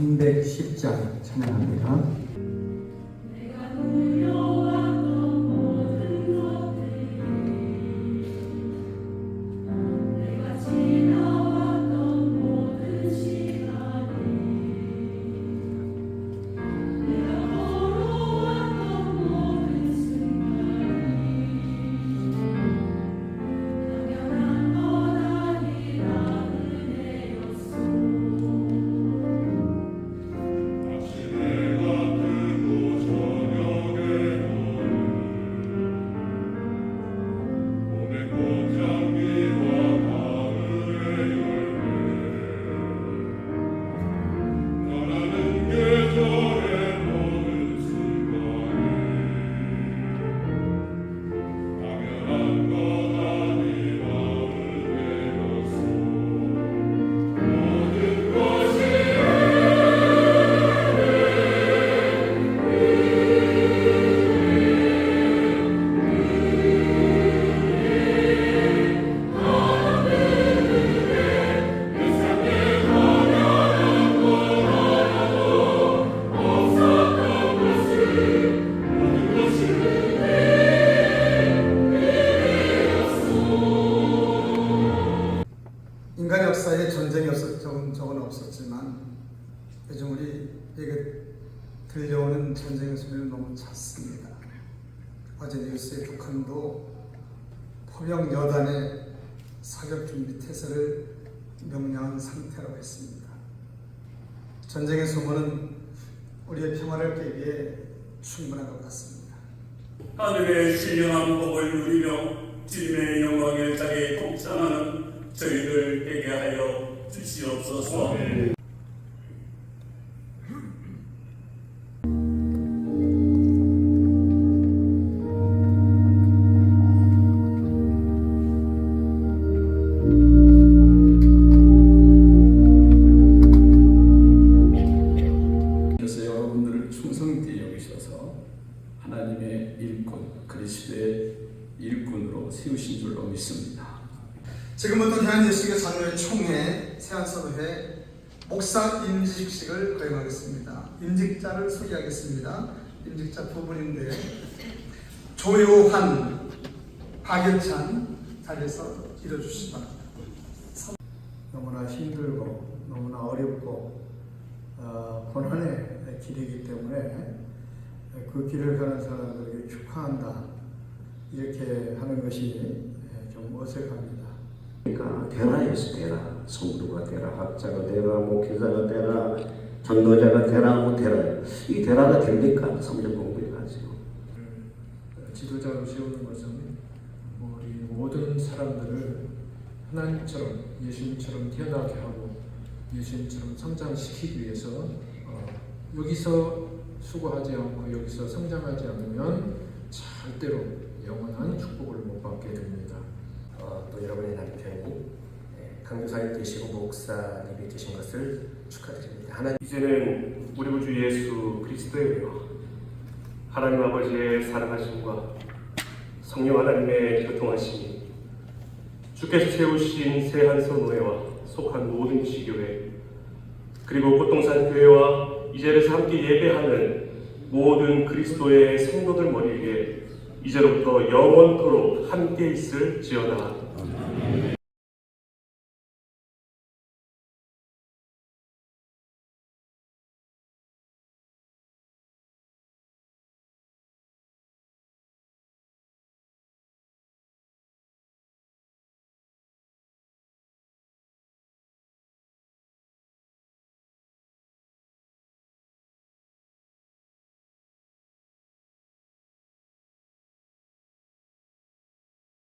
310장 찬양합니다. 인간 역사에 전쟁이 없었던 적은 없었지만 요즘 우리에게 들려오는 전쟁의 소리는 너무 잦습니다. 어제 뉴스에 북한도 포병 여단의 사격 준비 태세를 명령한 상태라고 했습니다. 전쟁의 소문은 우리의 평화를 깨기에 충분한 것 같습니다. 하늘의 신령한 법을 누리며 주님의 영광의 자리에 공상하는 저희들 되게 하여 주시옵소서. 여기셔서 하나님의 일꾼, 그리스도의 일꾼으로 세우신 줄로 믿습니다. 지금부터 대한예수교 장로회 총회 세안선회 목사 임직식을 거행하겠습니다. 임직자를 소개하겠습니다. 임직자 두 분인데 조요한, 박일찬 자리에서 이뤄주시기 바랍니다. 너무나 힘들고 너무나 어렵고 어, 고난의 길이기 때문에 그 길을 가는 사람들에게 축하한다 이렇게 하는 것이 좀 어색합니다. 그러니까 되라였어 되라. 성도가 되라 학자가 되라 목회자가 되라 전도자가 되라 뭐 되라. 이 되라가 됩니까? 성경 공부해 가지고. 지도자로 세우는 것은 우리 모든 사람들을 하나님처럼 예수님처럼 태어나게 하고 예수님처럼 성장시키기 위해서 어, 여기서 수고하지 않고 여기서 성장하지 않으면 절대로 영원한 축복을 못 받게 됩니다. 어, 또 여러분의 남편이 예, 강교사님 되시고 목사님이 되신 것을 축하드립니다. 하나님 이제는 우리 구주 예수 그리스도예요. 하나님 아버지의 사랑하심과 성령 하나님의 교통하심이 주께서 세우신 세한선교회와 속한 모든 지교회 그리고 꽃동산 교회와 이제에서 함께 예배하는 모든 그리스도의 성도들 머리 위에 이제로부터 영원토록 함께 있을 지어다.